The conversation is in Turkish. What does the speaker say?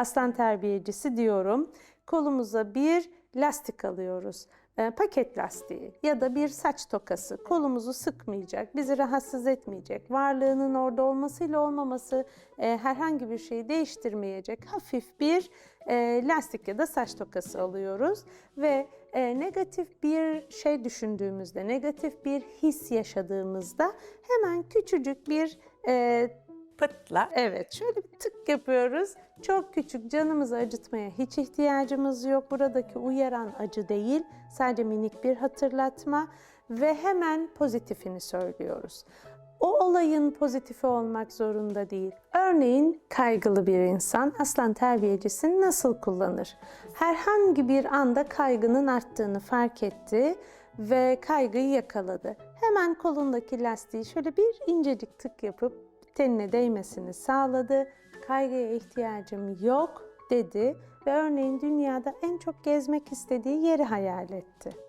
aslan terbiyecisi diyorum. Kolumuza bir lastik alıyoruz. E, paket lastiği ya da bir saç tokası kolumuzu sıkmayacak, bizi rahatsız etmeyecek, varlığının orada olmasıyla olmaması e, herhangi bir şeyi değiştirmeyecek hafif bir e, lastik ya da saç tokası alıyoruz ve e, negatif bir şey düşündüğümüzde, negatif bir his yaşadığımızda hemen küçücük bir e, Pıtla. Evet, şöyle bir tık yapıyoruz. Çok küçük, canımızı acıtmaya hiç ihtiyacımız yok. Buradaki uyaran acı değil, sadece minik bir hatırlatma ve hemen pozitifini söylüyoruz. O olayın pozitifi olmak zorunda değil. Örneğin kaygılı bir insan aslan terbiyecisi nasıl kullanır? Herhangi bir anda kaygının arttığını fark etti ve kaygıyı yakaladı. Hemen kolundaki lastiği şöyle bir incecik tık yapıp tenine değmesini sağladı. Kaygıya ihtiyacım yok dedi ve örneğin dünyada en çok gezmek istediği yeri hayal etti.